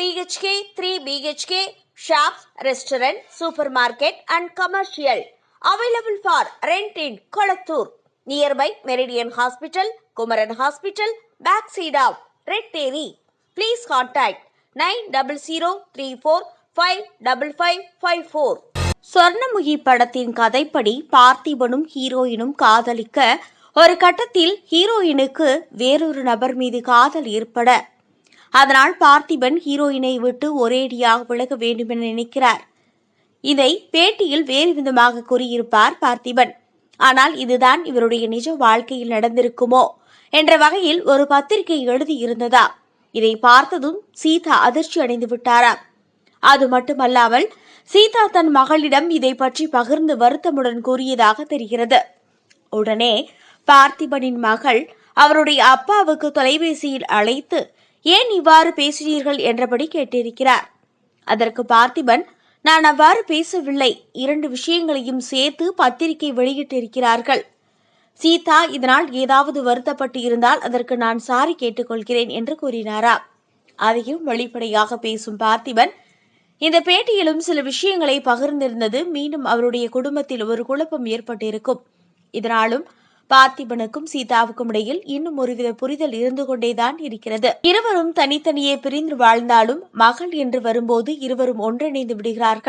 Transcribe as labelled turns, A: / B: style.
A: B H K three B H K shops restaurant super market and commercial available for rent in Kolathur nearby Meridian hospital Kumaran hospital back சீடாவ் red ஏரி please contact nine double zero three four five double five five four Swarnamukhi படத்தின் கதைப்படி பார்த்திபனும் ஹீரோயினும் காதலிக்க ஒரு கட்டத்தில் ஹீரோயினுக்கு வேறொரு நபர் மீது காதல் ஏற்பட அதனால் பார்த்திபன் ஹீரோயினை விட்டு ஒரேடியாக விலக வேண்டுமென நினைக்கிறார். இதை பேட்டியில் வேறு விதமாக கூறியிருப்பார் பார்த்திபன். ஆனால் இதுதான் இவருடைய நிஜ வாழ்க்கையில் நடந்திருக்குமோ? என்ற வகையில் ஒரு பத்திரிகை எழுதியிருந்ததா? இதை பார்த்ததும் சீதா அதிர்ச்சி அடைந்து விட்டாராம் அது மட்டுமல்லாமல் சீதா தன் மகளிடம் இதை பற்றி பகிர்ந்து வருத்தமுடன் கூறியதாக தெரிகிறது. உடனே பார்த்திபனின் மகள் அவருடைய அப்பாவுக்கு தொலைபேசியில் அழைத்து ஏன் இவ்வாறு பேசினீர்கள் என்றபடி கேட்டிருக்கிறார். அதற்கு பார்த்திபன் நான் அவ்வாறு பேசவில்லை. இரண்டு விஷயங்களையும் சேர்த்து பத்திரிகை வெளியிட்டிருக்கிறார்கள். சீதா இதனால் ஏதாவது வருத்தப்பட்டு இருந்தால் அதற்கு நான் சாரி கேட்டுக்கொள்கிறேன் என்று கூறினாரா? அதையும் வெளிப்படையாக பேசும் பார்த்திபன் இந்த பேட்டியிலும் சில விஷயங்களை பகிர்ந்திருந்தது மீண்டும் அவருடைய குடும்பத்தில் ஒரு குழப்பம் ஏற்பட்டிருக்கும். இதனாலும் பார்த்திபனுக்கும் சீதாவுக்கும் இடையில் இன்னும் ஒருவித புரிதல் இருந்து கொண்டேதான் இருக்கிறது. இருவரும் தனித்தனியே பிரிந்து வாழ்ந்தாலும் மகள் என்று வரும்போது இருவரும் ஒன்றிணைந்து விடுகிறார்கள்.